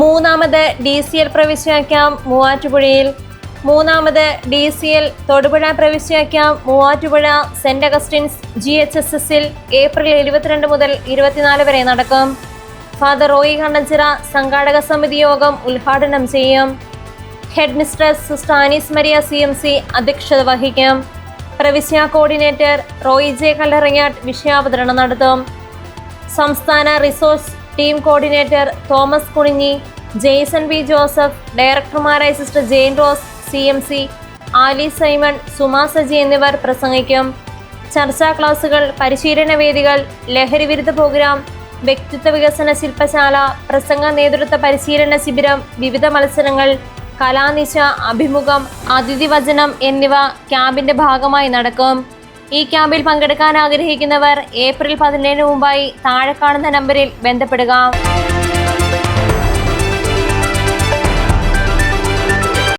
മൂന്നാമത് D C L പ്രവിശ്യാക്കാം മൂവാറ്റുപുഴയിൽ. മൂന്നാമത് D C L Thodupuzha പ്രവിശ്യാക്കാം Muvattupuzha Saint Augustine's G H S എസിൽ ഏപ്രിൽ ഇരുപത്തിരണ്ട് മുതൽ ഇരുപത്തിനാല് വരെ നടക്കും. ഫാദർ റോയി കണ്ണഞ്ചിറ സംഘാടക സമിതി യോഗം ഉദ്ഘാടനം ചെയ്യും. Headmistress sister Annies Maria C M C അധ്യക്ഷത വഹിക്കും. പ്രവിശ്യ കോർഡിനേറ്റർ റോയി ജെ കല്ലറങ്ങാട്ട് വിഷയാവതരണം നടത്തും. സംസ്ഥാന resource team coordinator Thomas Kuninji Jaison V Joseph ഡയറക്ടർമാരായ sister Jane Rose C M C Ali Simon Suma Saji എന്നിവർ പ്രസംഗിക്കും. ചർച്ചാ ക്ലാസുകൾ പരിശീലന വേദികൾ ലഹരി വിരുദ്ധ പ്രോഗ്രാം വ്യക്തിത്വ വികസന ശില്പശാല പ്രസംഗ നേതൃത്വ പരിശീലന ശിബിരം വിവിധ മത്സരങ്ങൾ കലാനിശ അഭിമുഖം അതിഥി വചനം എന്നിവ ക്യാമ്പിന്റെ ഭാഗമായി നടക്കും. ഈ ക്യാമ്പിൽ പങ്കെടുക്കാൻ ആഗ്രഹിക്കുന്നവർ ഏപ്രിൽ പതിനേഴിന് മുമ്പായി താഴെ കാണുന്ന നമ്പറിൽ ബന്ധപ്പെടുക.